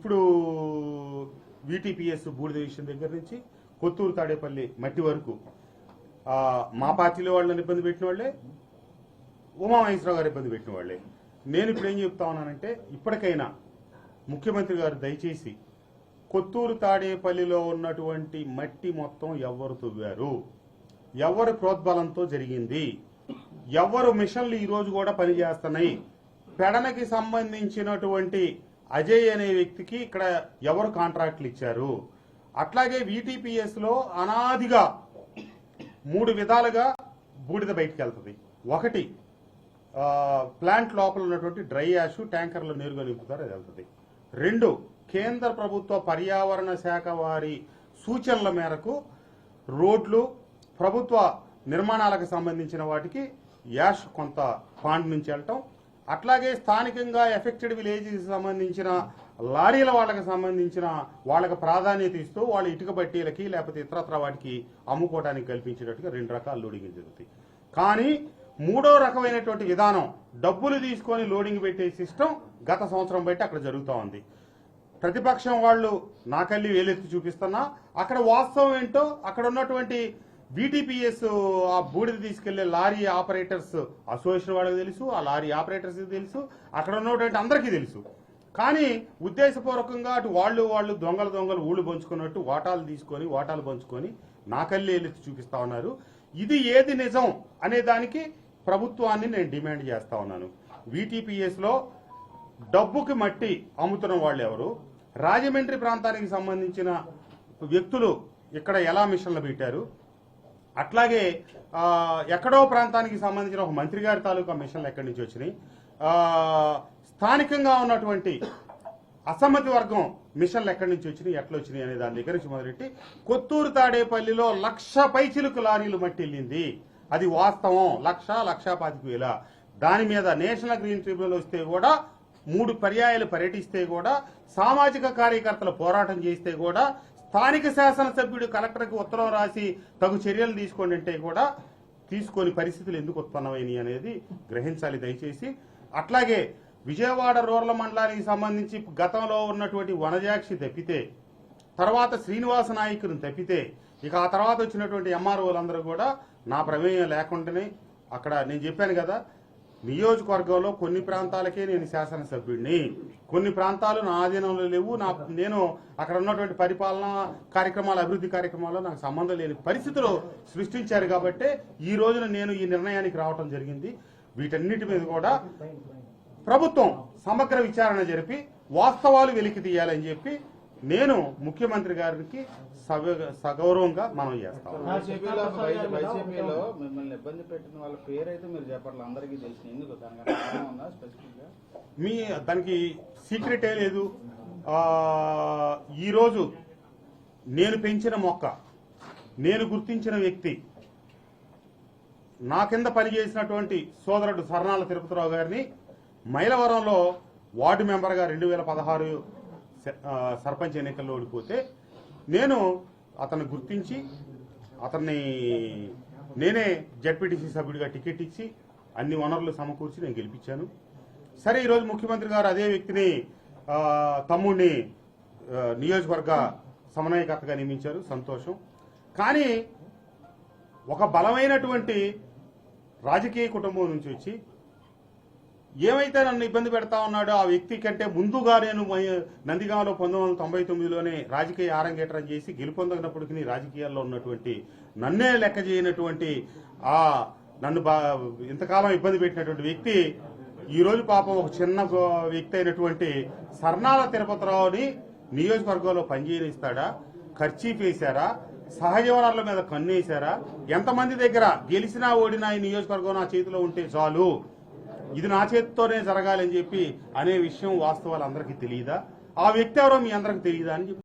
ఇప్పుడు వీటీపీఎస్ బూడిద విషయం దగ్గర నుంచి కొత్తూరు తాడేపల్లి మట్టి వరకు మా పార్టీలో వాళ్ళని ఇబ్బంది పెట్టిన వాళ్ళే ఉమామహేశ్వరరావు గారు ఇబ్బంది పెట్టిన వాళ్ళే. నేను ఇప్పుడు ఏం చెప్తా ఉన్నానంటే ఇప్పటికైనా ముఖ్యమంత్రి గారు దయచేసి కొత్తూరు తాడేపల్లిలో ఉన్నటువంటి మట్టి మొత్తం ఎవరు తవ్వారు. ఎవరు ప్రోద్బలంతో జరిగింది. ఎవరు మిషన్లు ఈరోజు కూడా పనిచేస్తున్నాయి. పెడనకి సంబంధించినటువంటి అజయ్ అనే వ్యక్తికి ఇక్కడ ఎవరు కాంట్రాక్ట్లు ఇచ్చారు? అట్లాగే VTPS లో అనాదిగా మూడు విధాలుగా బూడిద బయటికి వెళ్తుంది. ఒకటి ప్లాంట్ లోపల ఉన్నటువంటి డ్రై యాష్ ట్యాంకర్లు నేరుగా నింపుతారు అది వెళ్తుంది. రెండు కేంద్ర ప్రభుత్వ పర్యావరణ శాఖ వారి సూచనల మేరకు రోడ్లు ప్రభుత్వ నిర్మాణాలకు సంబంధించిన వాటికి యాష్ కొంత పాండ్ నుంచి వెళ్ళటం అట్లాగే స్థానికంగా ఎఫెక్టెడ్ విలేజ్కి సంబంధించిన లారీల వాళ్ళకి సంబంధించిన వాళ్ళకి ప్రాధాన్యత ఇస్తూ వాళ్ళ ఇటుక బట్టీలకి లేకపోతే ఇతరత్ర వాటికి అమ్ముకోవడానికి కల్పించేటట్టుగా రెండు రకాల లోడింగ్ జరుగుతాయి. కానీ మూడో రకమైనటువంటి విధానం డబ్బులు తీసుకొని లోడింగ్ పెట్టే సిస్టమ్ గత సంవత్సరం బట్టి అక్కడ జరుగుతూ ఉంది. ప్రతిపక్షం వాళ్ళు నాకల్లి వేలెత్తి చూపిస్తున్నా అక్కడ వాస్తవం ఏంటో అక్కడ ఉన్నటువంటి బీటీపీఎస్ ఆ బూడిద తీసుకెళ్ళే లారీ ఆపరేటర్స్ అసోసియేషన్ వాళ్ళకి తెలుసు ఆ లారీ ఆపరేటర్స్ తెలుసు అక్కడ ఉన్నటువంటి అందరికీ తెలుసు. కానీ ఉద్దేశపూర్వకంగా అటు వాళ్ళు వాళ్ళు దొంగలు దొంగలు ఊళ్ళు పంచుకున్నట్టు వాటాలు తీసుకొని వాటాలు పంచుకొని నాకల్లి వెళ్ళి చూపిస్తా ఉన్నారు. ఇది ఏది నిజం అనే దానికి ప్రభుత్వాన్ని నేను డిమాండ్ చేస్తా ఉన్నాను. VTPS డబ్బుకి మట్టి అమ్ముతున్న వాళ్ళు ఎవరు? రాజమండ్రి ప్రాంతానికి సంబంధించిన వ్యక్తులు ఇక్కడ ఎలా మిషన్లు పెట్టారు? అట్లాగే ఎక్కడో ప్రాంతానికి సంబంధించిన ఒక మంత్రి గారి తాలూకా మిషన్లు ఎక్కడి నుంచి వచ్చినాయి? స్థానికంగా ఉన్నటువంటి అసమ్మతి వర్గం మిషన్లు ఎక్కడి నుంచి వచ్చినాయి ఎట్లా వచ్చినాయి అనే దాని దగ్గర నుంచి మొదలెట్టి కొత్తూరు తాడేపల్లిలో లక్ష పైచిలుకు లారీలు మట్టి వెళ్ళింది అది వాస్తవం. లక్ష లక్ష పాతిక వేల. దాని మీద నేషనల్ గ్రీన్ ట్రిబ్యునల్ వస్తే కూడా మూడు పర్యాయాలు పర్యటిస్తే కూడా సామాజిక కార్యకర్తలు పోరాటం చేస్తే కూడా స్థానిక శాసనసభ్యుడు కలెక్టర్కి ఉత్తరం రాసి తగు చర్యలు తీసుకోండి అంటే కూడా తీసుకొని పరిస్థితులు ఎందుకు ఉత్పన్నమైనవి అనేది గ్రహించాలి దయచేసి. అట్లాగే విజయవాడ రూరల్ మండలానికి సంబంధించి గతంలో ఉన్నటువంటి వనజాక్షి తప్పితే తర్వాత శ్రీనివాస నాయకుని తప్పితే ఇక ఆ తర్వాత వచ్చినటువంటి ఎంఆర్ఓలందరూ కూడా నా ప్రమేయం లేకుండానే అక్కడ నేను చెప్పాను కదా నియోజకవర్గంలో కొన్ని ప్రాంతాలకే నేను శాసనసభ్యుడిని. కొన్ని ప్రాంతాలు నా ఆధీనంలో లేవు. నా నేను అక్కడ ఉన్నటువంటి పరిపాలన కార్యక్రమాలు అభివృద్ధి కార్యక్రమాల్లో నాకు సంబంధం లేని పరిస్థితులు సృష్టించారు కాబట్టి ఈ రోజున నేను ఈ నిర్ణయానికి రావటం జరిగింది. వీటన్నిటి మీద కూడా ప్రభుత్వం సమగ్ర విచారణ జరిపి వాస్తవాలు వెలికి తీయాలని చెప్పి నేను ముఖ్యమంత్రి గారికి సగ- సగౌరవంగా మనం చేస్తాం వైసీపీలో వైసీపీలో మిమ్మల్ని ఇబ్బంది పెట్టిన వాళ్ళ పేరు అయితే మీరు చెప్పట్లేదు అందరికీ తెలిసిన ఎందుకు దానికి కారణం ఉందా స్పెసిఫిక్గా మీ దానికి సీక్రెట్ ఏ లేదు. ఆ, ఈరోజు నేను పెంచిన మొక్క నేను గుర్తించిన వ్యక్తి నా కింద పనిచేసినటువంటి సోదరుడు సర్నాల తిరుపతిరావు గారిని మైలవరంలో వార్డు మెంబర్గా రెండు వేల పదహారు సర్పంచ్ ఎన్నికల్లో ఓడిపోతే నేను అతన్ని గుర్తించి అతన్ని నేనే జడ్పీటీసీ సభ్యుడిగా టికెట్ ఇచ్చి అన్ని వనరులు సమకూర్చి నేను గెలిపించాను. సరే ఈరోజు ముఖ్యమంత్రి గారు అదే వ్యక్తిని తమ్ముడిని నియోజకవర్గ సమన్వయకర్తగా నియమించారు. సంతోషం. కానీ ఒక బలమైనటువంటి రాజకీయ కుటుంబం నుంచి వచ్చి ఏమైతే నన్ను ఇబ్బంది పెడతా ఉన్నాడో ఆ వ్యక్తి కంటే ముందుగా నేను నందిగామలో పంతొమ్మిది వందల తొంభై తొమ్మిదిలోనే రాజకీయ ఆరంగేట్రం చేసి గెలుపొందగినప్పటికీ రాజకీయాల్లో ఉన్నటువంటి నన్నే లెక్క చేయనటువంటి ఆ నన్ను బా ఇంతకాలం ఇబ్బంది పెట్టినటువంటి వ్యక్తి ఈ రోజు పాపం ఒక చిన్న వ్యక్తి అయినటువంటి సర్నాల తిరుపతిరావుని నియోజకవర్గంలో పనిచేయనిస్తాడా? ఖర్చీఫ్ వేశారా? సహజ వనరుల మీద కన్నేశారా ఎంతమంది దగ్గర గెలిచినా ఓడినా ఈ నియోజకవర్గం నా చేతిలో ఉంటే చాలు. ఇది నా చేతితోనే జరగాలని చెప్పి అనే విషయం వాస్తవాలు అందరికీ తెలియదా? ఆ వ్యక్తి ఎవరో మీ అందరికి తెలియదా అని చెప్పి